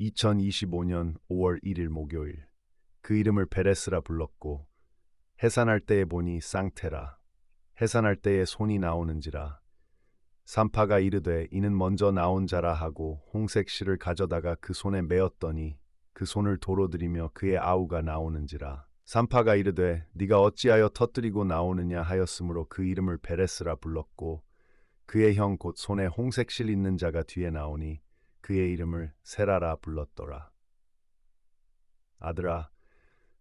2025년 5월 1일 목요일. 그 이름을 베레스라 불렀고 해산할 때에 보니 쌍테라 해산할 때에 손이 나오는지라. 산파가 이르되 이는 먼저 나온 자라 하고 홍색 실을 가져다가 그 손에 메었더니 그 손을 도로 들이며 그의 아우가 나오는지라. 산파가 이르되 네가 어찌하여 터뜨리고 나오느냐 하였으므로 그 이름을 베레스라 불렀고 그의 형 곧 손에 홍색 실 있는 자가 뒤에 나오니 그의 이름을 세라라 불렀더라. 아들아,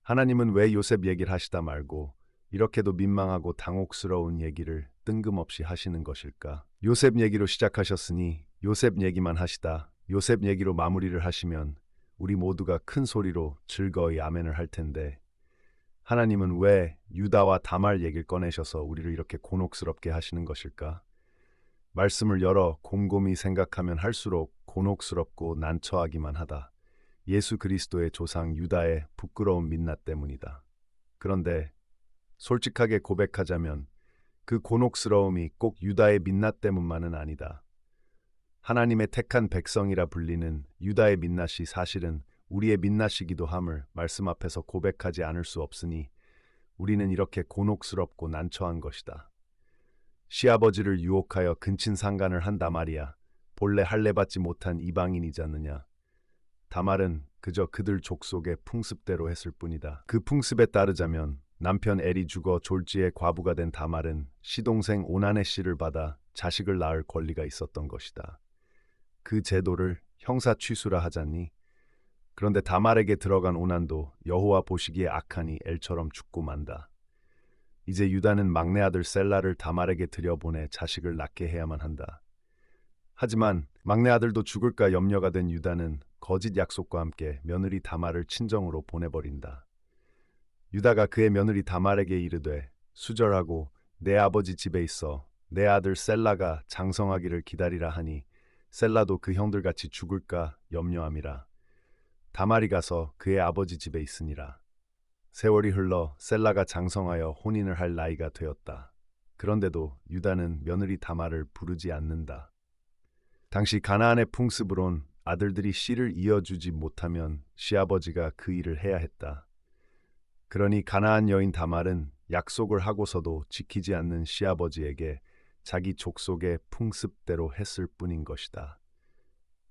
하나님은 왜 요셉 얘기를 하시다 말고 이렇게도 민망하고 당혹스러운 얘기를 뜬금없이 하시는 것일까? 요셉 얘기로 시작하셨으니 요셉 얘기만 하시다. 요셉 얘기로 마무리를 하시면 우리 모두가 큰 소리로 즐거이 아멘을 할 텐데 하나님은 왜 유다와 다말 얘기를 꺼내셔서 우리를 이렇게 곤혹스럽게 하시는 것일까? 말씀을 열어 곰곰이 생각하면 할수록 곤혹스럽고 난처하기만 하다. 예수 그리스도의 조상 유다의 부끄러운 민낯 때문이다. 그런데 솔직하게 고백하자면 그 곤혹스러움이 꼭 유다의 민낯 때문만은 아니다. 하나님의 택한 백성이라 불리는 유다의 민낯이 사실은 우리의 민낯이기도 함을 말씀 앞에서 고백하지 않을 수 없으니 우리는 이렇게 곤혹스럽고 난처한 것이다. 시아버지를 유혹하여 근친 상간을 한다 말이야. 본래 할례받지 못한 이방인이잖느냐. 다말은 그저 그들 족속의 풍습대로 했을 뿐이다. 그 풍습에 따르자면 남편 엘이 죽어 졸지에 과부가 된 다말은 시동생 오난의 씨를 받아 자식을 낳을 권리가 있었던 것이다. 그 제도를 형사 취수라 하자니 그런데 다말에게 들어간 오난도 여호와 보시기에 악하니 엘처럼 죽고 만다. 이제 유다는 막내 아들 셀라를 다말에게 들여보내 자식을 낳게 해야만 한다. 하지만 막내 아들도 죽을까 염려가 된 유다는 거짓 약속과 함께 며느리 다말을 친정으로 보내버린다. 유다가 그의 며느리 다말에게 이르되 수절하고 내 아버지 집에 있어 내 아들 셀라가 장성하기를 기다리라 하니 셀라도 그 형들같이 죽을까 염려함이라. 다말이 가서 그의 아버지 집에 있으니라. 세월이 흘러 셀라가 장성하여 혼인을 할 나이가 되었다. 그런데도 유다는 며느리 다말을 부르지 않는다. 당시 가나안의 풍습으론 아들들이 씨를 이어주지 못하면 시아버지가 그 일을 해야 했다. 그러니 가나안 여인 다말은 약속을 하고서도 지키지 않는 시아버지에게 자기 족속의 풍습대로 했을 뿐인 것이다.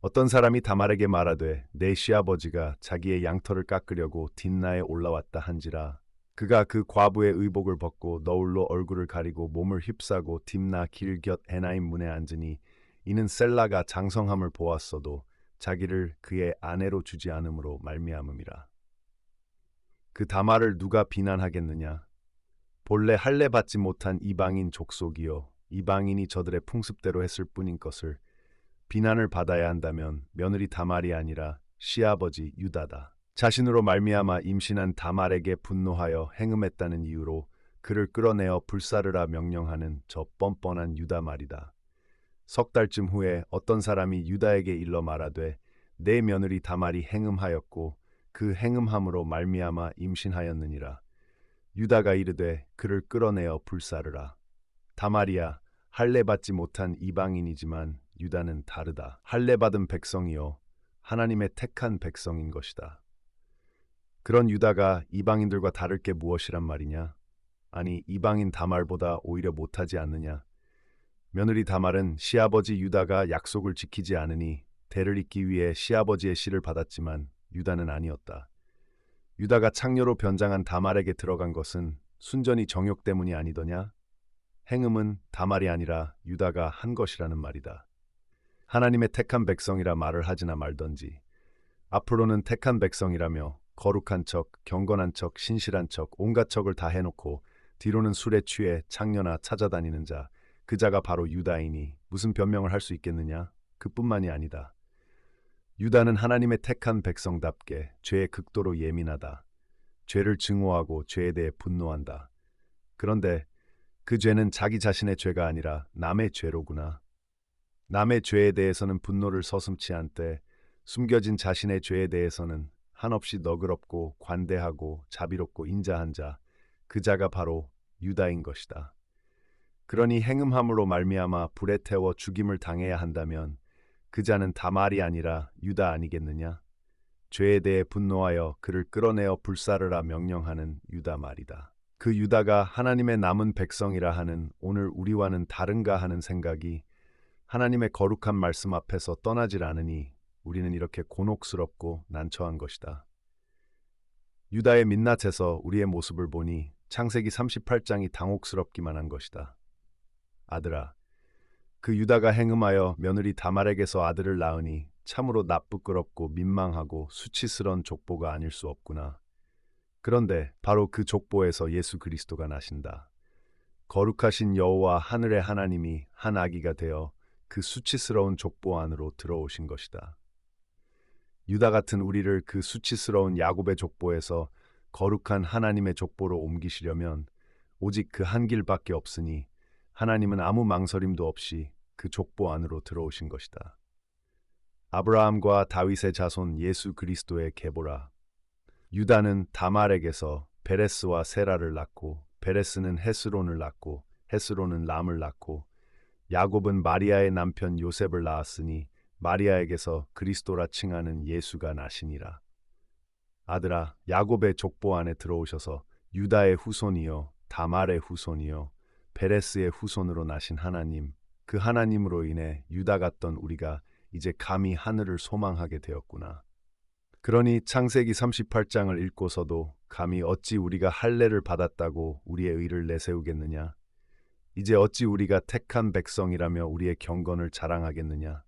어떤 사람이 다말에게 말하되 내 시아버지가 자기의 양털을 깎으려고 뒷나에 올라왔다 한지라 그가 그 과부의 의복을 벗고 너울로 얼굴을 가리고 몸을 휩싸고 딥나 길곁 에나임 문에 앉으니 이는 셀라가 장성함을 보았어도 자기를 그의 아내로 주지 않으므로 말미암음이라. 그 다말을 누가 비난하겠느냐? 본래 할례 받지 못한 이방인 족속이요 이방인이 저들의 풍습대로 했을 뿐인 것을 비난을 받아야 한다면 며느리 다말이 아니라 시아버지 유다다. 자신으로 말미암아 임신한 다말에게 분노하여 행음했다는 이유로 그를 끌어내어 불사르라 명령하는 저 뻔뻔한 유다 말이다. 석 달쯤 후에 어떤 사람이 유다에게 일러 말하되 내 며느리 다말이 행음하였고 그 행음함으로 말미암아 임신하였느니라. 유다가 이르되 그를 끌어내어 불사르라. 다말이야 할례 받지 못한 이방인이지만 유다는 다르다. 할례 받은 백성이요 하나님의 택한 백성인 것이다. 그런 유다가 이방인들과 다를 게 무엇이란 말이냐? 아니 이방인 다말보다 오히려 못하지 않느냐? 며느리 다말은 시아버지 유다가 약속을 지키지 않으니 대를 잇기 위해 시아버지의 씨를 받았지만 유다는 아니었다. 유다가 창녀로 변장한 다말에게 들어간 것은 순전히 정욕 때문이 아니더냐? 행음은 다말이 아니라 유다가 한 것이라는 말이다. 하나님의 택한 백성이라 말을 하지나 말던지 앞으로는 택한 백성이라며 거룩한 척, 경건한 척, 신실한 척, 온갖 척을 다 해놓고 뒤로는 술에 취해 창녀나 찾아다니는 자, 그 자가 바로 유다이니 무슨 변명을 할 수 있겠느냐? 그뿐만이 아니다. 유다는 하나님의 택한 백성답게 죄에 극도로 예민하다. 죄를 증오하고 죄에 대해 분노한다. 그런데 그 죄는 자기 자신의 죄가 아니라 남의 죄로구나. 남의 죄에 대해서는 분노를 서슴치 않되 숨겨진 자신의 죄에 대해서는 한없이 너그럽고 관대하고 자비롭고 인자한 자, 그 자가 바로 유다인 것이다. 그러니 행음함으로 말미암아 불에 태워 죽임을 당해야 한다면 그 자는 다말이 아니라 유다 아니겠느냐? 죄에 대해 분노하여 그를 끌어내어 불사르라 명령하는 유다 말이다. 그 유다가 하나님의 남은 백성이라 하는 오늘 우리와는 다른가 하는 생각이 하나님의 거룩한 말씀 앞에서 떠나질 않으니 우리는 이렇게 곤혹스럽고 난처한 것이다. 유다의 민낯에서 우리의 모습을 보니 창세기 38장이 당혹스럽기만 한 것이다. 아들아, 그 유다가 행음하여 며느리 다말에게서 아들을 낳으니 참으로 나쁘끄럽고 민망하고 수치스런 족보가 아닐 수 없구나. 그런데 바로 그 족보에서 예수 그리스도가 나신다. 거룩하신 여호와 하늘의 하나님이 한 아기가 되어 그 수치스러운 족보 안으로 들어오신 것이다. 유다 같은 우리를 그 수치스러운 야곱의 족보에서 거룩한 하나님의 족보로 옮기시려면 오직 그 한 길밖에 없으니 하나님은 아무 망설임도 없이 그 족보 안으로 들어오신 것이다. 아브라함과 다윗의 자손 예수 그리스도의 계보라. 유다는 다말에게서 베레스와 세라를 낳고 베레스는 헤스론을 낳고 헤스론은 람을 낳고 야곱은 마리아의 남편 요셉을 낳았으니 마리아에게서 그리스도라 칭하는 예수가 나시니라. 아들아, 야곱의 족보 안에 들어오셔서 유다의 후손이요, 다말의 후손이요, 베레스의 후손으로 나신 하나님, 그 하나님으로 인해 유다 같던 우리가 이제 감히 하늘을 소망하게 되었구나. 그러니 창세기 38장을 읽고서도 감히 어찌 우리가 할례를 받았다고 우리의 의를 내세우겠느냐? 이제 어찌 우리가 택한 백성이라며 우리의 경건을 자랑하겠느냐?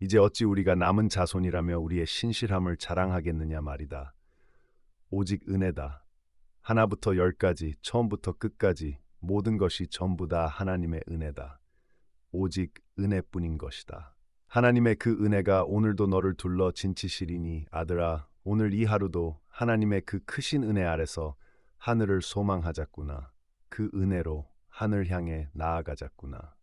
이제 어찌 우리가 남은 자손이라며 우리의 신실함을 자랑하겠느냐 말이다. 오직 은혜다. 하나부터 열까지, 처음부터 끝까지 모든 것이 전부 다 하나님의 은혜다. 오직 은혜뿐인 것이다. 하나님의 그 은혜가 오늘도 너를 둘러 진치시리니 아들아, 오늘 이 하루도 하나님의 그 크신 은혜 아래서 하늘을 소망하자꾸나. 그 은혜로 하늘 향해 나아가자꾸나.